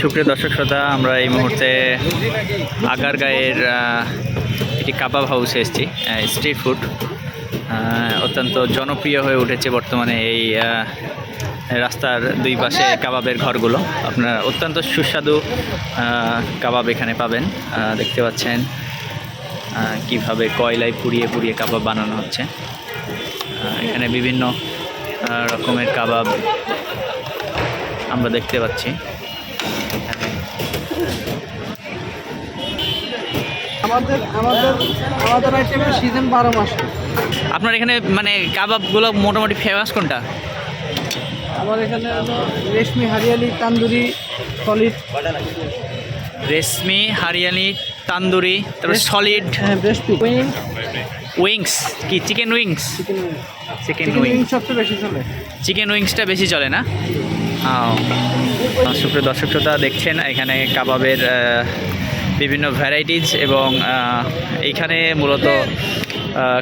সুপ্রিয় দর্শক শ্রোতা, আমরা এই মুহূর্তে আগারগাঁয়ের একটি কাবাব হাউসে এসেছি স্ট্রিট ফুড অত্যন্ত জনপ্রিয় হয়ে উঠেছে বর্তমানে এই রাস্তার দুই পাশে কাবাবের ঘরগুলো। আপনারা অত্যন্ত সুস্বাদু কাবাব এখানে পাবেন। দেখতে পাচ্ছেন কীভাবে কয়লায় পুড়িয়ে পুড়িয়ে কাবাব বানানো হচ্ছে। এখানে বিভিন্ন রকমের কাবাব আমরা দেখতে পাচ্ছি। আমাদের আমাদের আমাদের আইটেমের সিজন বারো মাস। আপনার এখানে মানে কাবাবগুলো মোটামুটি ফেমাস কোনটা? আমার এখানে হলো রেশমি হারিয়ালি তান্দুরি সলিড। রেশমি হারিয়ালি তান্দুরি তারপর সলিড হ্যাঁ বেস্ট উইং উইংস কি chicken wings chicken wing chicken chicken wing wing সবচেয়ে বেশি চলে। চিকেন উইংসটা বেশি চলে না? সুপ্রিয় দর্শক শ্রোতা, দেখছেন এখানে কাবাবের বিভিন্ন ভ্যারাইটিজ এবং এইখানে মূলত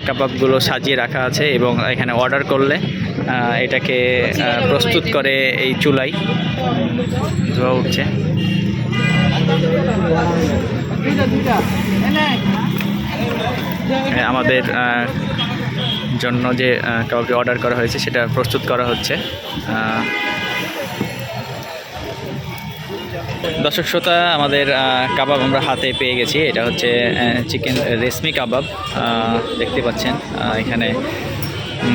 কাবাবগুলো সাজিয়ে রাখা আছে এবং এখানে অর্ডার করলে এটাকে প্রস্তুত করে এই চুলাই ধোয়া উঠছে। আমাদের জন্য যে কাবাবটি অর্ডার করা হয়েছে, সেটা প্রস্তুত করা হচ্ছে। দর্শক শ্রোতা, আমাদের কাবাব আমরা হাতে পেয়ে গেছি। এটা হচ্ছে চিকেন রেশমি কাবাব। দেখতে পাচ্ছেন এখানে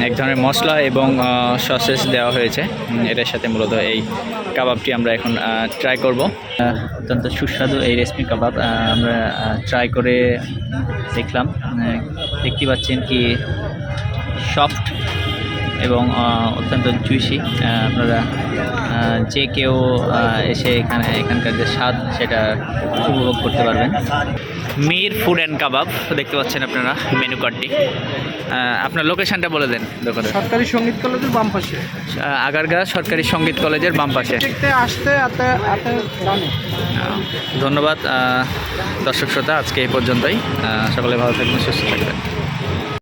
এক ধরনের মশলা এবং সসেস দেওয়া হয়েছে। এটার সাথে মূলত এই কাবাবটি আমরা এখন ট্রাই করব। অত্যন্ত সুস্বাদু এই রেশমি কাবাব আমরা ট্রাই করে দেখলাম। দেখতে পাচ্ছেন কি সফট এবং অত্যন্ত জুইসি আপনারা যে কেউ এসে এখানে এখানকার যে স্বাদ সেটা উপভোগ করতে পারবেন। মির ফুড অ্যান্ড কাবাব দেখতে পাচ্ছেন আপনারা মেনু কার্ডটি। আপনার লোকেশনটা বলে দেন দোকানের। সরকারি সংগীত কলেজের বাম পাশে। আগারগাঁ সরকারি সংগীত কলেজের বাম পাশে। আসতে ধন্যবাদ দর্শক শ্রোতা আজকে এই পর্যন্তই। সকলে ভালো থাকবেন সুস্থ থাকবেন।